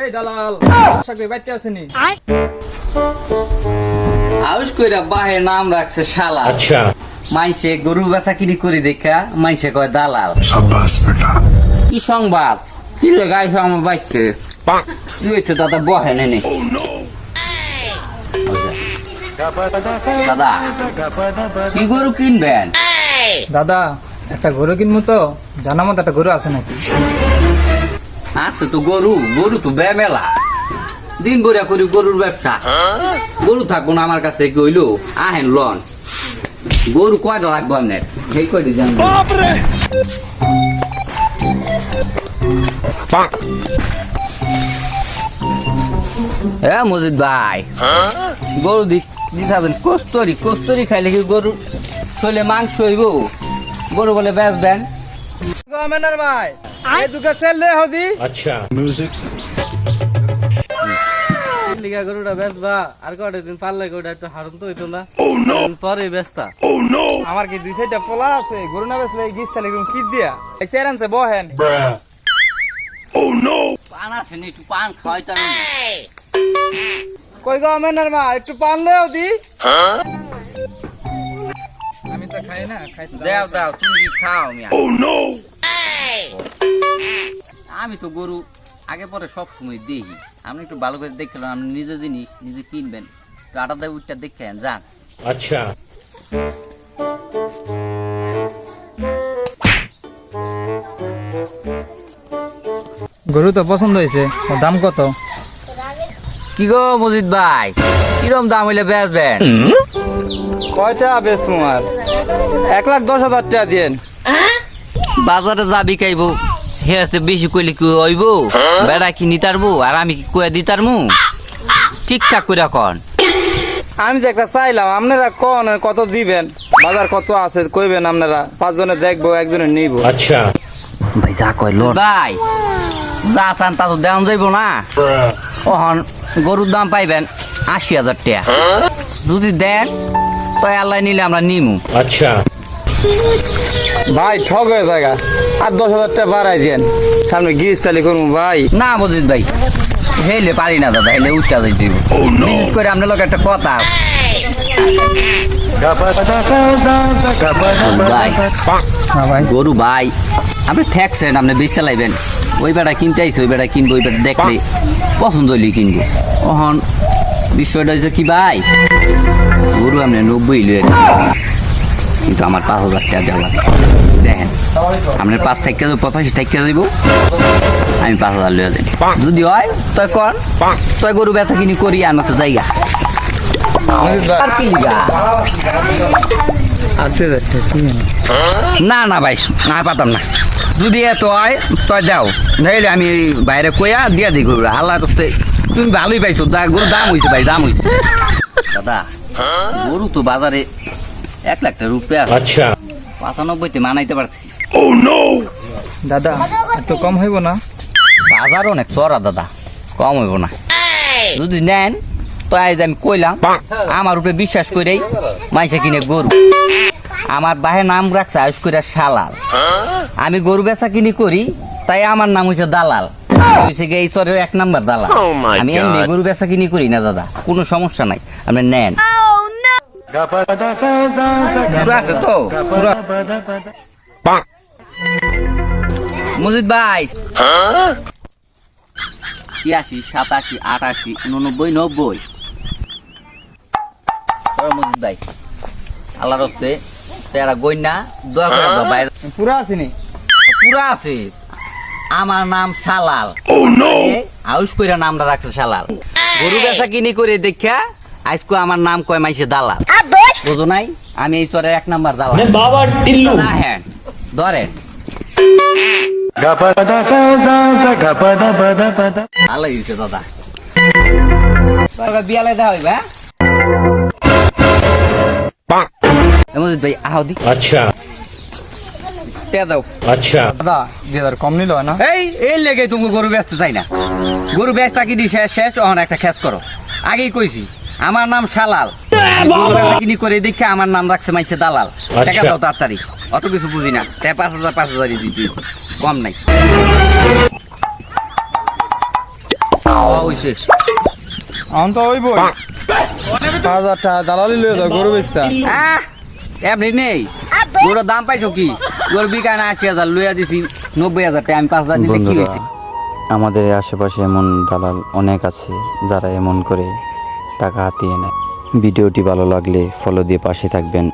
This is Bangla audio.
এই দালাল চাকরি বাইতে আসেনি। আউস কইরা বাহে নাম রাখছে শালা। আচ্ছা। মাইসে গরু বেচা কিনি করে দেখা মাইসে কয় দালাল। সাব্বাস বেটা। কি সংবাদ? কি লাগাই আমার বাইতে? কি হয়েছে দাদা বহে নে oh, দাদা কি গরু কিনবেন? দাদা একটা গরু কিনবো তো? জানা মতো একটা গরু আছে নাকি? আছে তো গরু গরু তো বেমেলা। দিন ভরিয়া করি গরুর ব্যবসা। গরু থাকুন আমার কাছে কি হইল আহেন লন। গরু কয়টা লাগবো আপনার? সেই কয়টি জানব। হ্যাঁ মজিদ ভাই গরু দি দিতাবেন কস্তরি কস্তরি খাইলে কি গরু শৈলে মাংস হইব? গরু বলে বেচবেন। ভাই এই দুগা ছেলে হদি আচ্ছা। মিউজিক লিগা গরুটা বেচবা। আর কটা দিন পারলে গরুটা একটু হারুন তো হইতো না। পরে বেচতা। আমার কি দুই সাইডটা পোলা আছে? গরু না বেচলে গিস তাহলে কি দিয়া। এই সেরানছে বহেন। Oh no! পান আছে নি একটু পান খাওয়াইতাম। কই গো আমার মা একটু পান লেও দি। আমি তো খাই না খাই দাও। দাও তুমি খাও মিয়া। Oh no! আমি তো গরু আগে পরে সব সময় দিই আপনি একটু ভালো করে দেখতে আপনি নিজে জিনিস নিজে কিনবেন। আটা দেয় উঠটা দেখেন যান। আচ্ছা। গরু তো পছন্দ হয়েছে দাম কত? কি গো মজিদ ভাই? কিরম দাম হইলে বেচবেন? কয়টা বেশ তোমার এক লাখ দশ হাজার টাকা দিয়েন। বাজারে যা বিকাইব। হেরাতে বেশি কইলে কি হইব? হ্যাঁ? বেড়া কি নিতারবো? আর আমি কি কয়ে দিতারমু? ঠিকঠাক করে কন। আমি তো একটা চাইলাম আপনারা কন কত দিবেন? বাজার কত আছে কইবেন আপনারা। পাঁচজনে দেখব একজনে নিব। আচ্ছা। ভাই যা কই লোন ভাই যা চান তা তো দেওয়া যাইব না। ওহন গরুর দাম পাইবেন আশি হাজার টাকা। হ্যাঁ? যদি দেন তো আল্লাহ নিলে আমরা নিমু। আচ্ছা। ভাই ঠগ হয়ে থাকা আর দশ হাজার টাকা বাড়াই দেন। সামনে গিরিস তালি করব ভাই। না মজিদ ভাই হেলে পারি না দাদা হেলে উঠটা যাই দিব। বিশেষ করে আপনার লোক একটা কথা ভাই গরু ভাই আপনি ঠেকছেন আপনি বেশ চালাইবেন ওই বেটা কিনতে আইছে ওই বেটা কিনবো ওই বেটা দেখলে পছন্দ হইলে কিনবো। ওহন বিষয়টা হচ্ছে কি ভাই? গরু আপনি নব্বই লয়ে কিন্তু আমার পাঁচ হাজার টাকা দেওয়া লাগবে। দেখেন আপনার পাঁচ থেকে পঁচাশি থেকে দিব আমি পাঁচ হাজার লয়ে দেব। যদি হয় তই কর। তই গরু বেচা কিনি করি আনা তো জায়গা। না না ভাই না পাতাম না। যদি এত হয় তো যাও নাইলে আমি বাইরে কইয়া দিয়া দিই গরু আল্লাহ করতে তুমি ভালোই পাইছো। দা গরু দাম হইছে ভাই দাম হইছে। দাদা গরু তো বাজারে এক লাখ টাকা রুপে আছে। আচ্ছা। পঁচানব্বইতে মানাইতে পারছি। oh, দাদা একটু কম হইব না? বাজার অনেক চড়া দাদা। কম হইব না। যদি নেন তো আজ আমি কইলাম আমার উপরে বিশ্বাস করেই মাইসা কিনে গরু। আমার বাহে নাম রাখছে আয়ুষ করে শালাল আমি গরু বেচা কিনি করি তাই আমার নাম হয়েছে দালাল। হয়েছে গিয়ে এই চরের এক নাম্বার দালাল। oh আমি এমনি গরু বেচা কিনি করি না দাদা। কোনো সমস্যা নাই। আপনি নেন। আমার নাম শালাল আউস কইরা নামটা রাখছে শালাল গরু বেচা কিনি করে দেখা আজকে আমার নাম কয় মাইসে দালা বুঝো নাই? আমি এই সরের এক নাম্বার দালা মানে বাবার টিল্লু। না হ্যাঁ। ধরে ভালো হয়েছে দাদা। বিয়ালে হইবে হ্যাঁ? ভাই আহ আচ্ছা। আচ্ছা। এই এই লেগে গরু ব্যস্ত চাই না। গরু ব্যস্ত কি শেষ শেষ অহন একটা খেস করো। আগেই কইছি। আমার নাম শালাল কিনি করে দেখে আমার নাম রাখছে মাইছে দালাল। আচ্ছা। টাকা দাও তাড়াতাড়ি। অত কিছু বুঝি না। তাই পাঁচ হাজার পাঁচ হাজারই দিই কম নাই। হইছে। তো ওই বই পাঁচ হাজার টাকা দালালি লয়ে দাও গরু বেচা এমনি নেই। গরুর দাম পাইছো কি? গরু বিকা না আশি হাজার লইয়া দিছি নব্বই হাজার টাকা। আমি পাঁচ হাজার দিলে কি হয়েছে আমাদের আশেপাশে এমন দালাল অনেক আছে যারা এমন করে টাকা হাতিয়ে নেয়। ভিডিওটি ভালো লাগলে ফলো দিয়ে পাশে থাকবেন।